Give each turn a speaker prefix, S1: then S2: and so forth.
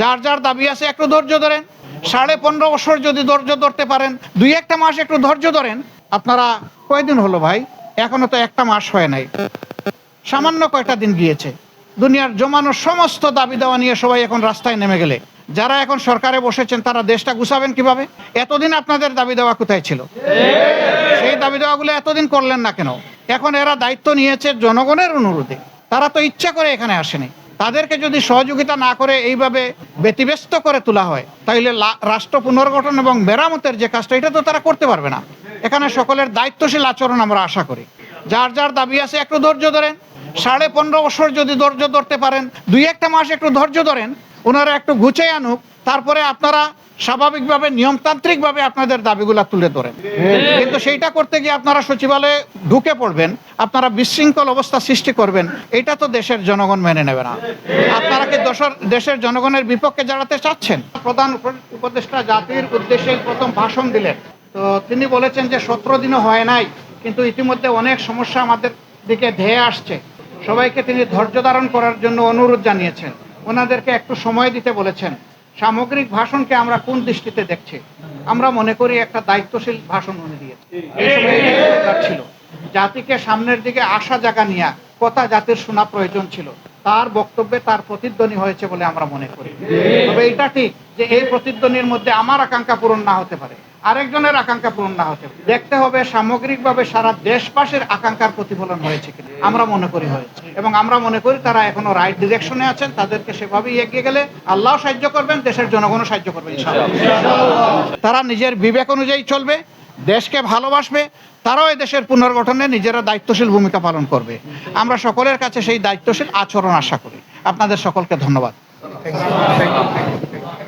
S1: যার যার দাবি আছে একটু ধৈর্য ধরেন। সাড়ে পনেরো বছর যদি ধৈর্য ধরতে পারেন, দুই একটা মাস একটু ধৈর্য ধরেন, আপনারা কয়দিন হলো ভাই? এখনও তো একটা মাস হয় নাই। সামান্য কয়টা দিন গিয়েছে। দুনিয়ার জমানো সমস্ত দাবি দেওয়া নিয়ে সবাই এখন রাস্তায় নেমে গেলে। যারা এখন সরকারে বসেছেন, তারা দেশটা গুছাবেন কীভাবে? এতদিন আপনাদের দাবি দেওয়া কোথায় ছিল? সেই দাবি দেওয়াগুলো এতদিন করলেন না কেন? এখন এরা দায়িত্ব নিয়েছে জনগণের অনুরোধে। তারা তো ইচ্ছা করে এখানে আসেনি। তাদেরকে যদি সহযোগিতা না করে এইভাবে ব্যতিব্যস্ত করে তোলা হয় তাহলে রাষ্ট্র পুনর্গঠন এবং মেরামতের যে কাজটা, এটা তো তারা করতে পারবে না। এখানে সকলের দায়িত্বশীল আচরণ আমরা আশা করি। যার যার দাবি আছে, একটু ধৈর্য ধরেন। সাড়ে পনেরো বছর যদি ধৈর্য ধরতে পারেন, দুই একটা মাস একটু ধৈর্য ধরেন, ওনারা একটু ঘুচে আনুক। তারপরে আপনারা স্বাভাবিকভাবে নিয়মতান্ত্রিকভাবে আপনাদের দাবিগুলা তুলে ধরেন। কিন্তু সেইটা করতে গিয়ে আপনারা সচিবালয়ে ঢুকে পড়বেন আপনারা বিশৃঙ্খল অবস্থা সৃষ্টি করবেন এটা তো দেশের জনগণ মেনে নেবে না। আপনারা কি দোসর দেশের জনগণের বিপক্ষে দাঁড়াতে চাচ্ছেন? প্রধান উপদেষ্টা জাতির উদ্দেশ্যে প্রথম ভাষণ দিলেন। তো তিনি বলেছেন যে সতেরো দিনও হয় নাই কিন্তু ইতিমধ্যে অনেক সমস্যা আমাদের দিকে ধেয়ে আসছে। সবাইকে তিনি ধৈর্য ধারণ করার জন্য অনুরোধ জানিয়েছেন। ওনাদেরকে একটু সময় দিতে বলেছেন। সামগ্রিক ভাষণকে আমরা কোন দৃষ্টিতে দেখছি? আমরা মনে করি একটা দায়িত্বশীল ভাষণ উনি দিয়েছে জাতিকে সামনের দিকে আসা জায়গা নিয়ে কথা জাতির শোনা প্রয়োজন ছিল। তার বক্তব্যে তার প্রতিধ্বনি হয়েছে বলে আমরা মনে করি। তবে এটা ঠিক যে এই প্রতিধ্বনির মধ্যে আমার আকাঙ্ক্ষা পূরণ না হতে পারে, আরেকজনের আকাঙ্ক্ষা পূরণ না হতে পারে। দেখতে হবে সামগ্রিকভাবে সারা দেশবাসীর আকাঙ্ক্ষার প্রতিফলন হয়েছে কিনা, আমরা মনে করি হয়েছে। এবং আমরা মনে করি তারা এখনও রাইট ডিরেকশনে আছেন, তাদেরকে সেভাবেই এগিয়ে গেলে আল্লাহ সাহায্য করবেন, দেশের জনগণও সাহায্য করবেন তারা নিজের বিবেক অনুযায়ী চলবে দেশকে ভালোবাসবে, তারাও দেশের পুনর্গঠনে নিজেরা দায়িত্বশীল ভূমিকা পালন করবে। আমরা সকলের কাছে সেই দায়িত্বশীল আচরণ আশা করি। আপনাদের সকলকে ধন্যবাদ।